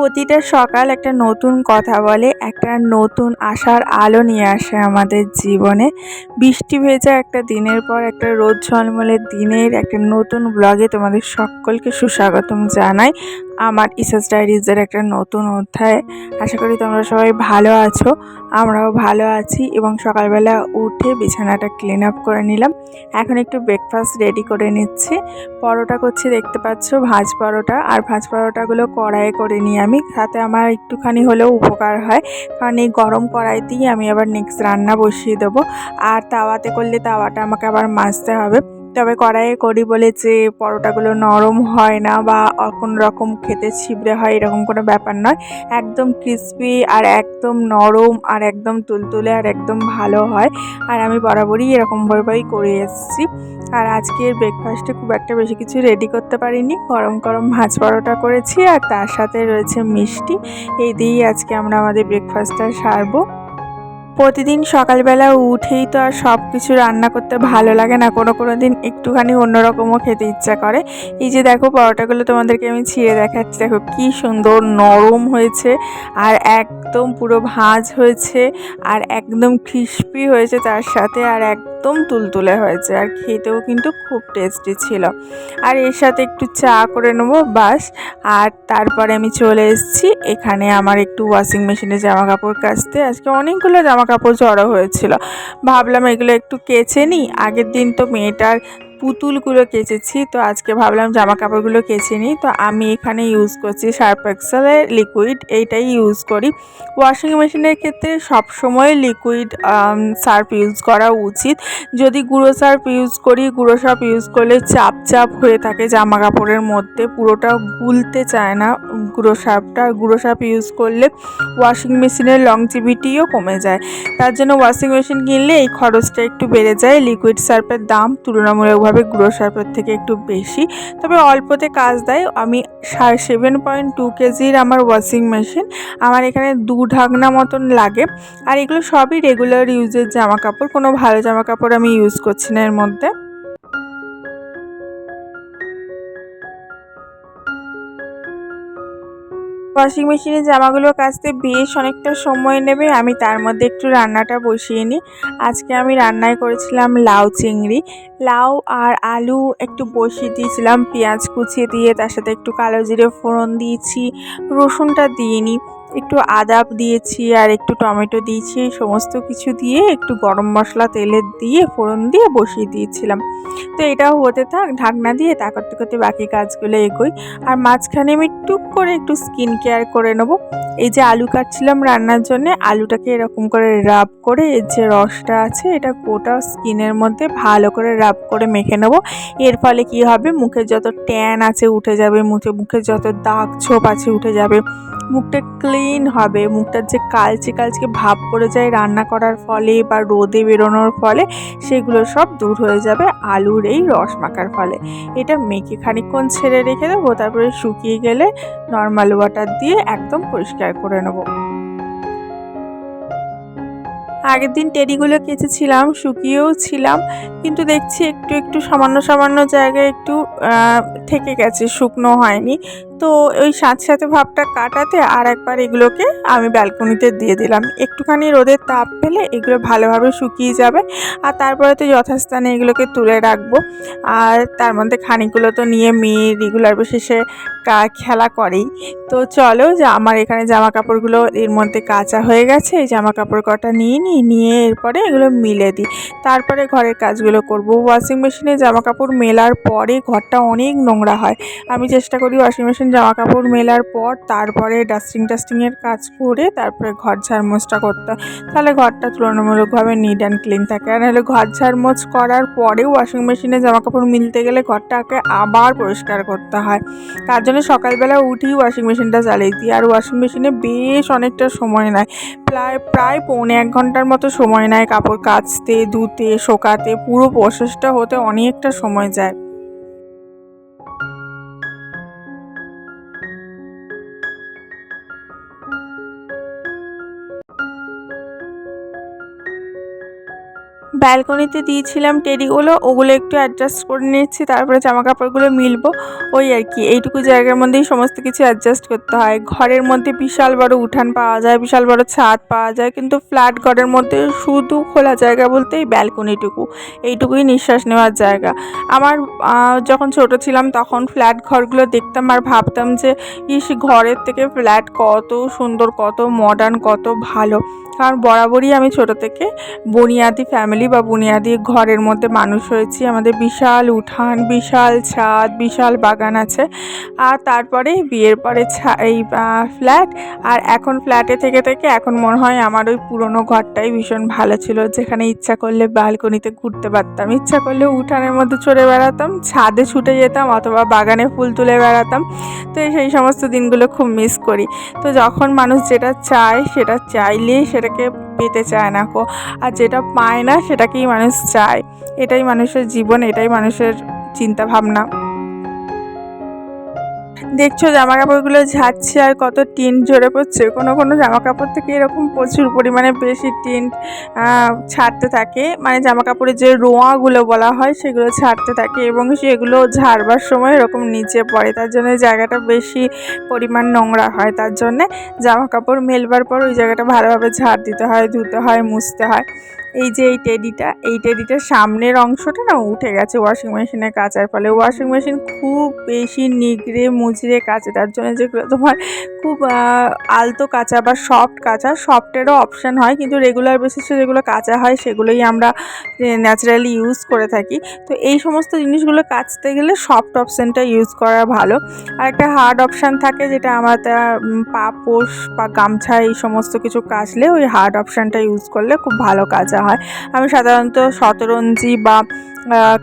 প্রতিটা সকাল একটা নতুন কথা বলে একটা নতুন আশার আলো নিয়ে আসে আমাদের জীবনে। বৃষ্টি ভেজা একটা দিনের পর একটা রোদ ঝলমলের দিনের একটা নতুন ব্লগে তোমাদের সকলকে সুস্বাগতম জানাই। আমার ইসাস ডায়েরিজের একটা নতুন অধ্যায়। আশা করি তোমরা সবাই ভালো আছো, আমরাও ভালো আছি এবং সকালবেলা উঠে বিছানাটা ক্লিন আপ করে নিলাম। এখন একটু ব্রেকফাস্ট রেডি করে নিচ্ছি। পরোটা করছি, দেখতে পাচ্ছ ভাজ পরোটা। আর ভাজ পরোটাগুলো কড়াইয়ে করে নিই আমি, তাতে আমার একটুখানি হলেও উপকার হয়। কারণ এই গরম কড়াইতেই আমি আবার নেক্সট রান্না বসিয়ে দেবো। আর তাওয়াতে করলে তাওয়াটা আমাকে আবার মাজতে হবে। তবে কড়াইয়ে করি বলে যে পরোটাগুলো নরম হয় না বা কোনো রকম খেতে ছিবড়ে হয় এরকম কোনো ব্যাপার নয়। একদম ক্রিসপি আর একদম নরম আর একদম তুলতুলে আর একদম ভালো হয়। আর আমি বরাবরই এরকমভাবেই করে এসেছি। আর আজকের ব্রেকফাস্টে খুব একটা বেশি কিছু রেডি করতে পারিনি। গরম গরম ভাজ পরোটা করেছি আর তার সাথে রয়েছে মিষ্টি। এই দিয়েই আজকে আমরা আমাদের ব্রেকফাস্টটা সারবো। প্রতিদিন সকালবেলা উঠেই তো আর সব কিছু রান্না করতে ভালো লাগে না। কোনো কোনো দিন একটুখানি অন্যরকমও খেতে ইচ্ছা করে। এই যে দেখো, পরোটাগুলো তোমাদেরকে আমি ছিঁড়ে দেখাচ্ছি। দেখো কি সুন্দর নরম হয়েছে আর একদম পুরো ভাঁজ হয়েছে আর একদম ক্রিস্পি হয়েছে তার সাথে আর একদম তুলতুলে হয়েছে আর খেতেও কিন্তু খুব টেস্টি ছিল। আর এর সাথে একটু চা করে নেব বাস আর তারপরে আমি চলে এসেছি এখানে আমার একটু ওয়াশিং মেশিনে জামা কাপড় কাচতে। আজকে অনেকগুলো জামা কাপড় জড়ো হয়েছিল। ভাবলাম এগুলো একটু কেচে নিই। আগের দিন তো মেয়েটার পুতুলগুলো কেচেছি, তো আজকে ভাবলাম জামা কাপড়গুলো কেচে নিই। তো আমি এখানে ইউজ করছি সার্ফ এক্সেলের লিকুইড এইটাই ইউজ করি। ওয়াশিং মেশিনের ক্ষেত্রে সবসময় লিকুইড সার্ফ ইউজ করা উচিত। যদি গুঁড়ো সার্ফ ইউজ করি, গুঁড়ো সার্ফ ইউজ করলে চাপ চাপ হয়ে থাকে জামা কাপড়ের মধ্যে, পুরোটা গুলতে চায় না গুঁড়ো সার্ফটা গুঁড়ো সার্ফ ইউজ করলে ওয়াশিং মেশিনের লংজিভিটিও কমে যায়। তার জন্য ওয়াশিং মেশিন কিনলে এই খরচটা একটু বেড়ে যায়। লিকুইড সার্ফের দাম তুলনামূলকভাবে হবে গুঁড়ো সার্ফের থেকে একটু বেশি। তবে অল্পতে কাজ দেয়। আমি সেভেন পয়েন্ট টু কেজির আমার ওয়াশিং মেশিন আমার এখানে দু ঢাকনা মতন লাগে। আর এগুলো সবই রেগুলার ইউজের জামা কাপড় কোনো ভালো জামা কাপড় আমি ইউজ করছি না এর মধ্যে। ওয়াশিং মেশিনে জামাগুলো কাচতে বেশ অনেকটা সময় নেবে। আমি তার মধ্যে একটু রান্নাটা বসিয়ে নিই। আজকে আমি রান্নায় করেছিলাম লাউ চিংড়ি। লাউ আর আলু একটু বসিয়ে দিয়েছিলাম, পেঁয়াজ কুচিয়ে দিয়ে তার সাথে একটু কালো জিরে ফোড়ন দিয়েছি, রসুনটা দিয়ে নিই। একটু আদা দিয়েছি আর একটু টমেটো দিয়েছি সমস্ত কিছু দিয়ে একটু গরম মশলা, তেলে দিয়ে, ফোড়ন দিয়ে বসিয়ে দিয়েছিলাম। তো এটাও হতে থাক, ঢাকনা দিয়ে তা করতে করতে বাকি কাজগুলো এগোই। আর মাঝখানে আমি টুক করে একটু স্কিন কেয়ার করে নেব। এই যে আলু কাটছিলাম রান্নার জন্য, আলুটাকে এরকম করে রাব করে, এর যে রসটা আছে, এটা গোটা স্কিনের মধ্যে ভালো করে রাব করে মেখে নেব। এর ফলে কি হবে, মুখে যত ট্যান আছে উঠে যাবে, মুখে মুখে যত দাগ ছোপ আছে উঠে যাবে, মুখটা ক্লিন হবে। মুখটার যে কালচে কালচে ভাব পড়ে যায় রান্না করার ফলে বা রোদে বেরোনোর ফলে সেগুলো সব দূর হয়ে যাবে আলুর এই রস মাখার ফলে। এটা মেখে খানিকক্ষণ ছেড়ে রেখে দেবো, তারপরে শুকিয়ে গেলে নর্মাল ওয়াটার দিয়ে একদম পরিষ্কার করে নেব। আগের দিন টেডিগুলো কেচেছিলাম, শুকিয়েও ছিলাম, কিন্তু দেখছি একটু একটু সামান্য সামান্য জায়গায় একটু থেকে গেছে, শুকনো হয়নি। তো ওই সাথে সাথে ভাবটা কাটাতে আর একবার এগুলোকে আমি ব্যালকনিতে দিয়ে দিলাম। একটুখানি রোদের তাপ পেলে এগুলো ভালোভাবে শুকিয়ে যাবে আর তারপরে তো যথাস্থানে এগুলোকে তুলে রাখব। আর তার মধ্যে খানিকগুলো তো নিয়ে মেয়ে রেগুলার বেসিসে খেলা করেই। তো চলো যে আমার এখানে জামা কাপড়গুলো এর মধ্যে কাঁচা হয়ে গেছে, এই জামা কাপড় কটা নিয়ে নিই, নিয়ে এরপরে এগুলো মিলে দিই। তারপরে ঘরের কাজগুলো করব। ওয়াশিং মেশিনে জামা কাপড় মেলার পরে ঘরটা অনেক নোংরা হয়। আমি চেষ্টা করি ওয়াশিং মেশিন জামা কাপড় মেলার পর তারপরে ডাস্টিং টাস্টিংয়ের কাজ করে তারপরে ঘর ঝাড়মোছটা করতে তাহলে ঘরটা তুলনামূলকভাবে নিট অ্যান্ড ক্লিন থাকে। আর নাহলে ঘর ঝাড়মোছ করার পরে ওয়াশিং মেশিনে জামা কাপড় মিলতে গেলে ঘরটাকে আবার পরিষ্কার করতে হয়। তার জন্য সকালবেলা উঠেই ওয়াশিং মেশিনটা চালিয়ে দিই। আর ওয়াশিং মেশিনে বেশ অনেকটা সময় নেয়। প্রায় প্রায় পৌনে এক ঘণ্টার মতো সময় নেয় কাপড় কাচতে, ধুতে, শোকাতে। পুরো প্রসেসটা হতে অনেকটা সময় যায়। ব্যালকনিতে দিয়েছিলাম টেডিগুলো, ওগুলো একটু অ্যাডজাস্ট করে নিচ্ছি তারপরে জামা কাপড়গুলো মিলবো, ওই আর কি। এইটুকু জায়গার মধ্যেই সমস্ত কিছু অ্যাডজাস্ট করতে হয়। ঘরের মধ্যে বিশাল বড় উঠান পাওয়া যায়, বিশাল বড় ছাদ পাওয়া যায়, কিন্তু ফ্ল্যাট ঘরের মধ্যে শুধু খোলা জায়গা বলতে এই ব্যালকনিটুকু, এইটুকুই নিঃশ্বাস নেওয়ার জায়গা। আমার যখন ছোট ছিলাম তখন ফ্ল্যাট ঘরগুলো দেখতাম আর ভাবতাম যে, ইস, ঘরের থেকে ফ্ল্যাট কত সুন্দর, কত মডার্ন কত ভালো। কারণ বরাবরই আমি ছোট থেকে বুনিয়াদি ফ্যামিলি বা বুনিয়াদি ঘরের মধ্যে মানুষ হয়েছি। আমাদের বিশাল উঠান, বিশাল ছাদ, বিশাল বাগান আছে। আর তারপরে বিয়ের পরে এই ফ্ল্যাট আর এখন ফ্ল্যাটে থেকে থেকে এখন মনে হয় আমার ওই পুরনো ঘরটাই ভীষণ ভালো ছিল। যেখানে ইচ্ছা করলে বালকনিতে ঘুরতে পারতাম, ইচ্ছা করলে উঠানের মধ্যে চড়ে বেড়াতাম, ছাদে ছুটে যেতাম অথবা বাগানে ফুল তুলে বেড়াতাম। তো সেই সমস্ত দিনগুলো খুব মিস করি। তো যখন মানুষ যেটা চায়, সেটা চাইলে সেটাকে পেতে চায় না কো। আর যেটা পায় না সেটাকেই মানুষ চায়। এটাই মানুষের জীবন, এটাই মানুষের চিন্তা ভাবনা দেখছ জামা কাপড়গুলো ঝাড়ছে আর কত টিন ঝরে পড়ছে। কোনো কোনো জামা কাপড় থেকে এরকম প্রচুর পরিমাণে বেশি টিন ছাড়তে থাকে। মানে জামা কাপড়ের যে রোঁয়াগুলো বলা হয়, সেগুলো ছাড়তে থাকে এবং সেগুলো ঝাড়বার সময় এরকম নিচে পড়ে। তার জন্য জায়গাটা বেশি পরিমাণ নোংরা হয়। তার জন্যে জামা কাপড় মেলবার পর ওই জায়গাটা ভালোভাবে ঝাড় দিতে হয়, ধুতে হয়, মুছতে হয়। এই যে এই টেডিটা এই টেডিটার সামনের অংশটা না উঠে গেছে ওয়াশিং মেশিনে কাচার ফলে। ওয়াশিং মেশিন খুব বেশি নিগড়ে মুচড়ে কাচে, তার জন্য যেগুলো তোমার খুব আলতো কাঁচা বা সফট কাঁচা সফটেরও অপশান হয়, কিন্তু রেগুলার বেসিসে যেগুলো কাঁচা হয়, সেগুলোই আমরা ন্যাচারালি ইউজ করে থাকি। তো এই সমস্ত জিনিসগুলো কাচতে গেলে সফট অপশানটা ইউজ করা ভালো। আর একটা হার্ড অপশান থাকে যেটা আমরা পাপোশ বা গামছা এই সমস্ত কিছু কাচলে ওই হার্ড অপশানটা ইউজ করলে খুব ভালো কাজা হয়। আমি সাধারণত শতরঞ্জি বা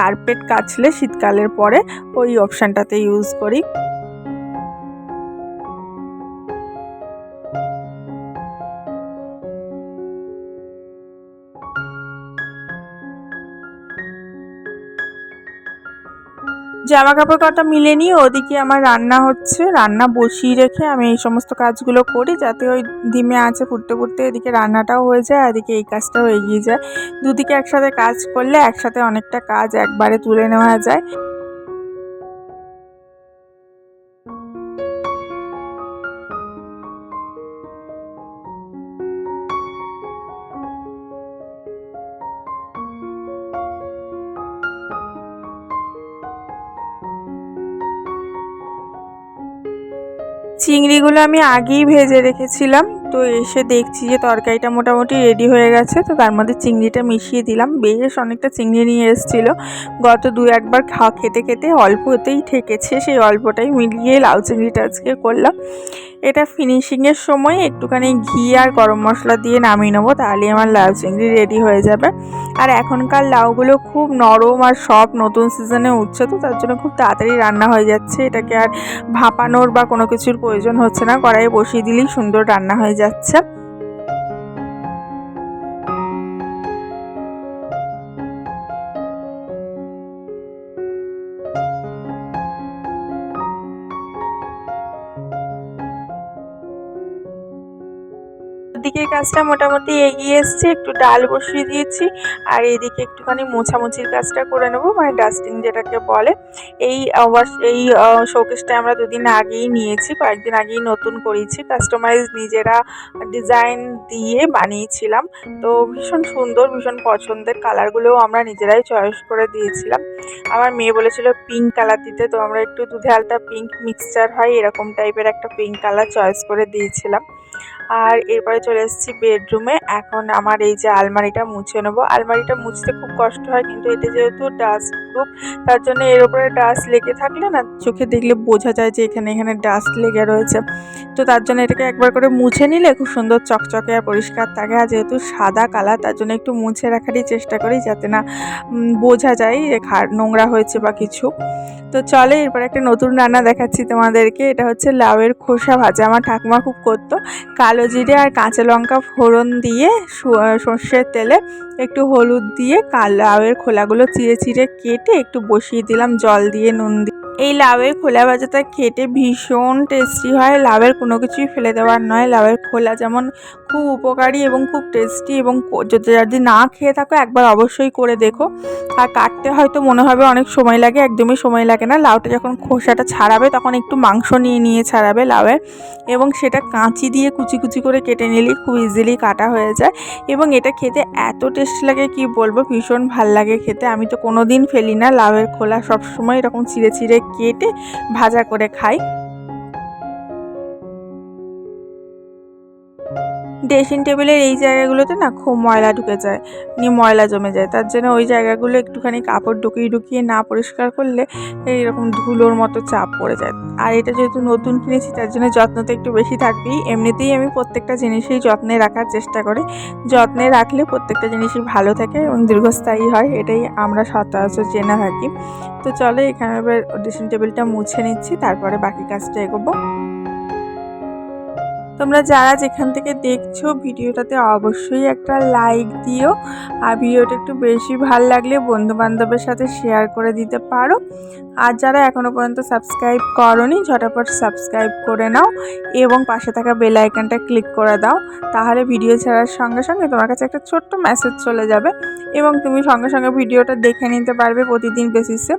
কার্পেট কাচলে শীতকালের পরে ওই অপশানটাতে ইউজ করি। জামা কাপড় কটা মিলে নিয়ে ওদিকে আমার রান্না হচ্ছে। রান্না বসিয়ে রেখে আমি এই সমস্ত কাজগুলো করি যাতে ওই ধিমে আছে ফুটতে ফুটতে এদিকে রান্নাটাও হয়ে যায় এদিকে এই কাজটাও এগিয়ে যায়। দুদিকে একসাথে কাজ করলে একসাথে অনেকটা কাজ একবারে তুলে নেওয়া যায়। চিংড়িগুলো আমি আগেই ভেজে রেখেছিলাম। তো এসে দেখছি যে তরকারিটা মোটামুটি রেডি হয়ে গেছে। তো তার মধ্যে চিংড়িটা মিশিয়ে দিলাম। বেশ অনেকটা চিংড়ি নিয়ে এসেছিল। গত দু একবার খাওয়া খেতে খেতে অল্পতেই ঠেকেছে। সেই অল্পটাই মিলিয়ে লাউ চিংড়িটা আজকে করলাম। এটা ফিনিশিংয়ের সময় একটুখানি ঘি আর গরম মশলা দিয়ে নামিয়ে নেব তাহলে আমার লাউ চিংড়ি রেডি হয়ে যাবে। আর এখনকার লাউগুলো খুব নরম আর সব নতুন সিজনে উঠছে, তো তার জন্য খুব তাড়াতাড়ি রান্না হয়ে যাচ্ছে। এটাকে আর ভাপানোর বা কোনো কিছুর প্রয়োজন হচ্ছে না। কড়াইয়ে বসিয়ে দিলেই সুন্দর রান্না হয়ে যাচ্ছে। দিকের কাজটা মোটামুটি এগিয়ে এসছে, একটু ডাল বসিয়ে দিয়েছি, আর এদিকে একটুখানি মোছামুছির কাজটা করে নেব মানে ডাস্টিং যেটাকে বলে। এই এই শোকেসটা আমরা দুদিন আগেই নিয়েছি, কয়েকদিন আগেই নতুন করেছি, কাস্টমাইজ নিজেরা ডিজাইন দিয়ে বানিয়েছিলাম। তো ভীষণ সুন্দর, ভীষণ পছন্দের কালারগুলোও আমরা নিজেরাই চয়েস করে দিয়েছিলাম। আমার মেয়ে বলেছিল পিঙ্ক কালার দিতে, তো আমরা একটু দুধে আলতা পিঙ্ক মিক্সচার হয়, এরকম টাইপের একটা পিঙ্ক কালার চয়েস করে দিয়েছিলাম। আর এরপরে চলে এসেছি বেডরুমে। এখন আমার এই যে আলমারিটা মুছে নেব। আলমারিটা মুছতে খুব কষ্ট হয়, কিন্তু এতে যেহেতু ডাস্ট প্রুফ তার জন্য এর উপরে ডাস্ট লেগে থাকলে না, চোখে দেখলে বোঝা যায় যে এখানে এখানে ডাস্ট লেগে রয়েছে। তো তার জন্য এটাকে একবার করে মুছে নিলে খুব সুন্দর চকচকে আর পরিষ্কার থাকে। আর যেহেতু সাদা কালার, তার জন্য একটু মুছে রাখারই চেষ্টা করি যাতে না বোঝা যায় যে নোংরা হয়েছে বা কিছু। তো চলে, এরপর একটা নতুন রান্না দেখাচ্ছি তোমাদেরকে। এটা হচ্ছে লাউয়ের খোসা ভাজা। আমার ঠাকুমা খুব করতো কালো জিরে আর কাঁচা লঙ্কা ফোড়ন দিয়ে সর্ষের তেলে একটু হলুদ দিয়ে কাল, লাউয়ের খোলাগুলো চিড়ে চিড়ে কেটে একটু বসিয়ে দিলাম জল দিয়ে নুন দিয়ে এই লাউয়ের খোলা ভাজাটা খেতে ভীষণ টেস্টি হয়। লাউয়ের কোনো কিছুই ফেলে দেওয়ার নয়। লাউয়ের খোলা যেমন খুব উপকারী এবং খুব টেস্টি এবং যদি না খেয়ে থাকো একবার অবশ্যই করে দেখো। আর কাটতে হয়তো মনে হবে অনেক সময় লাগে, একদমই সময় লাগে না। লাউটা যখন খোসাটা ছাড়াবে তখন একটু মাংস নিয়ে নিয়ে ছাড়াবে লাউয়ের এবং সেটা কাঁচি দিয়ে কুচি কুচি করে কেটে নিলেই খুব ইজিলি কাটা হয়ে যায় এবং এটা খেতে এত টেস্ট লাগে কি বলব? ভীষণ ভালো লাগে খেতে। আমি তো কোনো দিন ফেলি না। লাউয়ের খোলা সবসময় এরকম চিড়ে চিড়ে কেটে ভাজা করে খাই। ড্রেসিং টেবিলের এই জায়গাগুলোতে না খুব ময়লা ঢুকে যায়, নিয়ে ময়লা জমে যায়। তার জন্য ওই জায়গাগুলো একটুখানি কাপড় ঢুকিয়ে ঢুকিয়ে না পরিষ্কার করলে এইরকম ধুলোর মতো চাপ পড়ে যায়। আর এটা যেহেতু নতুন কিনেছি, তার জন্য যত্ন তো একটু বেশি থাকবেই। এমনিতেই আমি প্রত্যেকটা জিনিসই যত্নে রাখার চেষ্টা করি। যত্নে রাখলে প্রত্যেকটা জিনিসই ভালো থাকে এবং দীর্ঘস্থায়ী হয়, এটাই আমরা সচরাচর জেনে থাকি। তো চলো এখানে এবার ড্রেসিং টেবিলটা মুছে নিচ্ছি, তারপরে বাকি কাজটা এগোবো। তোমরা যারা যেখান থেকে দেখছ ভিডিওটাতে অবশ্যই একটা লাইক দিও। আর ভিডিওটা একটু বেশি ভালো লাগলে বন্ধু বান্ধবের সাথে শেয়ার করে দিতে পারো। আর যারা এখনও পর্যন্ত সাবস্ক্রাইব করনি, ঝটাপট সাবস্ক্রাইব করে নাও এবং পাশে থাকা বেল আইকনটা ক্লিক করে দাও। তাহলে ভিডিও ছাড়ার সঙ্গে সঙ্গে তোমার কাছে একটা ছোট্ট মেসেজ চলে যাবে এবং তুমি সঙ্গে সঙ্গে ভিডিওটা দেখে নিতে পারবে প্রতিদিন বেসিসে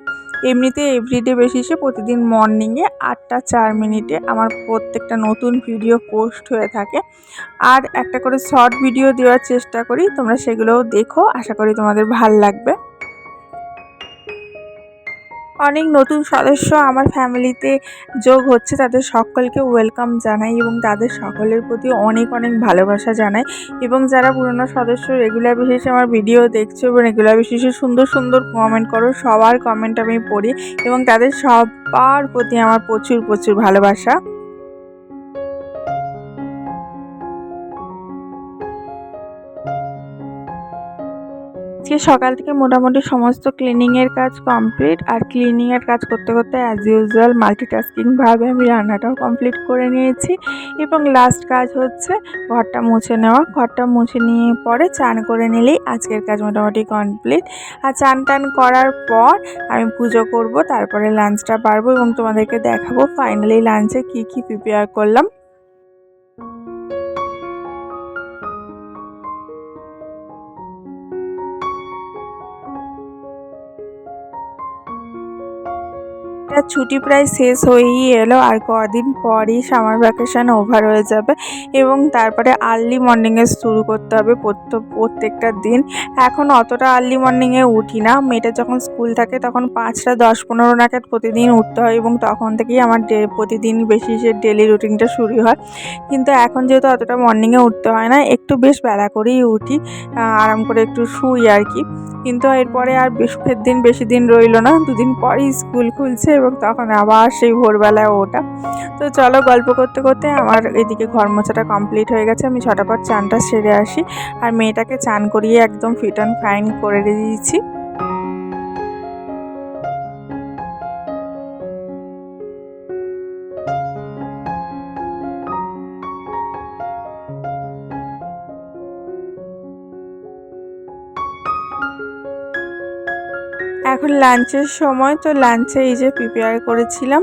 এমনিতে এভরিডে বেসিসে প্রতিদিন মর্নিংয়ে আটটা চার মিনিটে আমার প্রত্যেকটা নতুন ভিডিও পোস্ট হয়ে থাকে। আর একটা করে শর্ট ভিডিও দেওয়ার চেষ্টা করি, তোমরা সেগুলোও দেখো, আশা করি তোমাদের ভালো লাগবে। অনেক নতুন সদস্য আমার ফ্যামিলিতে যোগ হচ্ছে। তাদের সকলকে ওয়েলকাম জানাই এবং তাদের সকলের প্রতি অনেক অনেক ভালোবাসা জানাই। এবং যারা পুরনো সদস্য রেগুলার বেসিসে আমার ভিডিও দেখছ এবং রেগুলার বেসিসে সুন্দর সুন্দর কমেন্ট করো, সবার কমেন্ট আমি পড়ি এবং তাদের সবার প্রতি আমার প্রচুর প্রচুর ভালোবাসা। আজকে সকাল থেকে মোটামুটি সমস্ত ক্লিনিংয়ের কাজ কমপ্লিট আর ক্লিনিংয়ের কাজ করতে করতে অ্যাজ ইউজুয়াল মাল্টিটাস্কিংভাবে আমি রান্নাটাও কমপ্লিট করে নিয়েছি এবং লাস্ট কাজ হচ্ছে ঘরটা মুছে নেওয়া। ঘরটা মুছে নিয়ে পরে চান করে নিলেই আজকের কাজ মোটামুটি কমপ্লিট আর চান টান করার পর আমি পুজো করব, তারপরে লাঞ্চটা পারব এবং তোমাদেরকে দেখাবো ফাইনালি লাঞ্চে কি কি প্রিপেয়ার করলাম। একটা ছুটি প্রায় শেষ হয়েই এলো আর কদিন পরই সামার ভ্যাকেশান ওভার হয়ে যাবে এবং তারপরে আর্লি মর্নিংয়ে শুরু করতে হবে প্রত্যেকটা দিন। এখন অতটা আর্লি মর্নিংয়ে উঠি না। মেয়েটা যখন স্কুল থাকে তখন পাঁচটা দশ পনেরো নাগাদ প্রতিদিন উঠতে হয় এবং তখন থেকেই আমার প্রতিদিন বেশি সে ডেলি রুটিনটা শুরু হয়। কিন্তু এখন যেহেতু অতটা মর্নিংয়ে উঠতে হয় না, একটু বেশ বেলা করেই উঠি আরাম করে একটু শুই আর কি। কিন্তু এরপরে আর বৃহস্পতির দিন বেশি দিন রইল না। দুদিন পরই স্কুল খুলছে এবং তখন আবার সেই ভোরবেলায় ওটা। তো চলো গল্প করতে করতে আমার এদিকে ঘর মোছাটা কমপ্লিট হয়ে গেছে, আমি ছটা পর চানটা সেরে আসি। আর মেয়েটাকে চান করিয়ে একদম ফিট অ্যান্ড ফাইন করে দিয়েছি। লাঞ্চের সময় তো লাঞ্চে এই যে প্রিপেয়ার করেছিলাম।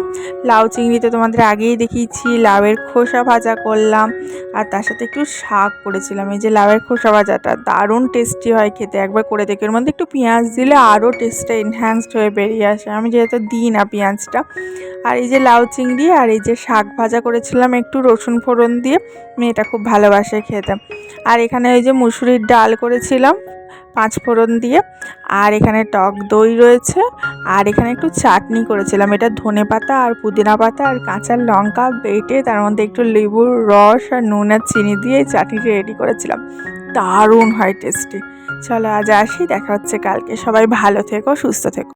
লাউ চিংড়ি তো তোমাদের আগেই দেখিয়েছি, লাউয়ের খোসা ভাজা করলাম, আর তার সাথে একটু শাক করেছিলাম। এই যে লাউয়ের খোসা ভাজাটা দারুণ টেস্টি হয় খেতে। একবার করে দেখি ওর মধ্যে একটু পেঁয়াজ দিলে আরও টেস্টটা এনহ্যান্সড হয়ে বেরিয়ে আসে। আমি যেহেতু দিই না পেঁয়াজটা। আর এই যে লাউ চিংড়ি আর এই যে শাক ভাজা করেছিলাম একটু রসুন ফোড়ন দিয়ে, মেয়েটা খুব ভালোবাসে খেতে। আর এখানে ওই যে মুসুরির ডাল করেছিলাম। পাঁচ ফোড়ন দিয়ে, আর এখানে টক দই রয়েছে, আর এখানে একটু চাটনি করেছিলাম। এটা ধনে পাতা আর পুদিনা পাতা আর কাঁচা লঙ্কা বেটে তার মধ্যে একটু লেবুর রস আর নুন আর চিনি দিয়ে চাটনিটা রেডি করেছিলাম। দারুণ হয় টেস্টি চলো আজ আসি, দেখা হচ্ছে কালকে। সবাই ভালো থেকো, সুস্থ থেকো।